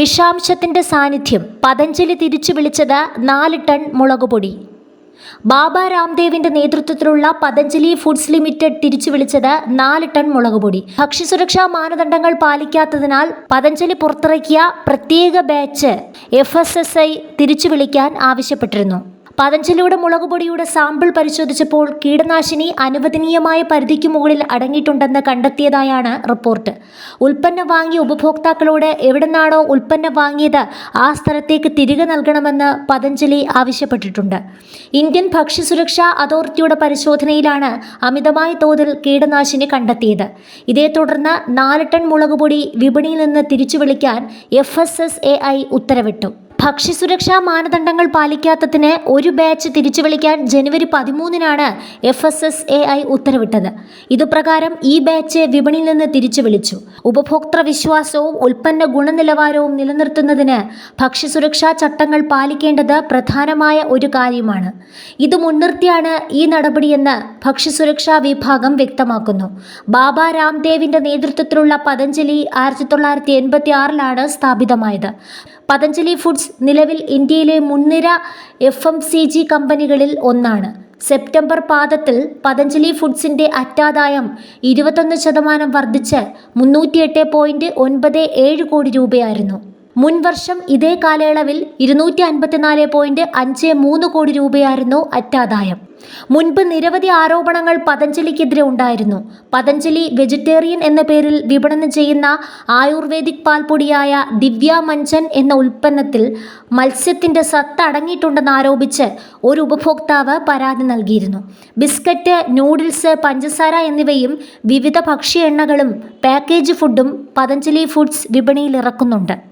വിഷാംശത്തിന്റെ സാന്നിധ്യം പതഞ്ജലി തിരിച്ചു വിളിച്ചത് നാല് ടൺ മുളകുപൊടി ബാബ രാംദേവിന്റെ നേതൃത്വത്തിലുള്ള പതഞ്ജലി ഫുഡ്സ് ലിമിറ്റഡ് തിരിച്ചു വിളിച്ചത് നാല് ടൺ മുളകുപൊടി ഭക്ഷ്യസുരക്ഷാ മാനദണ്ഡങ്ങൾ പാലിക്കാത്തതിനാൽ പതഞ്ജലി പുറത്തിറക്കിയ പ്രത്യേക ബാച്ച് എഫ് തിരിച്ചു വിളിക്കാൻ ആവശ്യപ്പെട്ടിരുന്നു. പതഞ്ജലിയുടെ മുളകുപൊടിയുടെ സാമ്പിൾ പരിശോധിച്ചപ്പോൾ കീടനാശിനി അനുവദനീയമായ പരിധിക്ക് മുകളിൽ അടങ്ങിയിട്ടുണ്ടെന്ന് കണ്ടെത്തിയതായാണ് റിപ്പോർട്ട്. ഉൽപ്പന്നം വാങ്ങിയ ഉപഭോക്താക്കളോട് എവിടെന്നാണോ ഉൽപ്പന്നം വാങ്ങിയത് ആ സ്ഥലത്തേക്ക് തിരികെ നൽകണമെന്ന് പതഞ്ജലി ആവശ്യപ്പെട്ടിട്ടുണ്ട്. ഇന്ത്യൻ ഭക്ഷ്യസുരക്ഷാ അതോറിറ്റിയുടെ പരിശോധനയിലാണ് അമിതമായ തോതിൽ കീടനാശിനി കണ്ടെത്തിയത്. ഇതേ തുടർന്ന് നാല് ടൺ മുളകുപൊടി വിപണിയിൽ നിന്ന് തിരിച്ചു വിളിക്കാൻ F S S A I ഉത്തരവിട്ടു. ഭക്ഷ്യസുരക്ഷാ മാനദണ്ഡങ്ങൾ പാലിക്കാത്തതിന് ഒരു ബാച്ച് തിരിച്ചു വിളിക്കാൻ ജനുവരി പതിമൂന്നിനാണ് F S S A I ഉത്തരവിട്ടത്. ഇതുപ്രകാരം ഈ ബാച്ച് വിപണിയിൽ നിന്ന് തിരിച്ചു വിളിച്ചു ഉപഭോക്തൃ വിശ്വാസവും ഉൽപ്പന്ന ഗുണനിലവാരവും നിലനിർത്തുന്നതിന് ഭക്ഷ്യസുരക്ഷാ ചട്ടങ്ങൾ പാലിക്കേണ്ടത് പ്രധാനമായ ഒരു കാര്യമാണ്. ഇത് മുൻനിർത്തിയാണ് ഈ നടപടിയെന്ന് ഭക്ഷ്യസുരക്ഷാ വിഭാഗം വ്യക്തമാക്കുന്നു. ബാബ രാംദേവിന്റെ നേതൃത്വത്തിലുള്ള പതഞ്ജലി ആയിരത്തി തൊള്ളായിരത്തി എൺപത്തി ആറിലാണ് സ്ഥാപിതമായത്. പതഞ്ജലി ഫുഡ്സ് നിലവിൽ ഇന്ത്യയിലെ മുൻനിര എഫ് എം സി ജി കമ്പനികളിൽ ഒന്നാണ്. സെപ്റ്റംബർ പാദത്തിൽ പതഞ്ജലി ഫുഡ്സിന്റെ അറ്റാദായം ഇരുപത്തൊന്ന് ശതമാനം വർദ്ധിച്ച് മുന്നൂറ്റിയെട്ട് പോയിന്റ് ഒൻപത് ഏഴ് കോടി രൂപയായിരുന്നു. മുൻ വർഷം ഇതേ കാലയളവിൽ ഇരുന്നൂറ്റി അൻപത്തിനാല് പോയിന്റ് അഞ്ച് മൂന്ന് കോടി രൂപയായിരുന്നു അറ്റാദായം. മുൻപ് നിരവധി ആരോപണങ്ങൾ പതഞ്ജലിക്കെതിരെ ഉണ്ടായിരുന്നു. പതഞ്ജലി വെജിറ്റേറിയൻ എന്ന പേരിൽ വിപണനം ചെയ്യുന്ന ആയുർവേദിക് പാൽപ്പൊടിയായ ദിവ്യ മഞ്ചൻ എന്ന ഉൽപ്പന്നത്തിൽ മത്സ്യത്തിന്റെ സത്ത് അടങ്ങിയിട്ടുണ്ടെന്ന് ആരോപിച്ച് ഒരു ഉപഭോക്താവ് പരാതി നൽകിയിരുന്നു. ബിസ്ക്കറ്റ് നൂഡിൽസ് പഞ്ചസാര എന്നിവയും വിവിധ ഭക്ഷ്യ എണ്ണകളും പാക്കേജ് ഫുഡും പതഞ്ജലി ഫുഡ്സ് വിപണിയിൽ ഇറക്കുന്നുണ്ട്.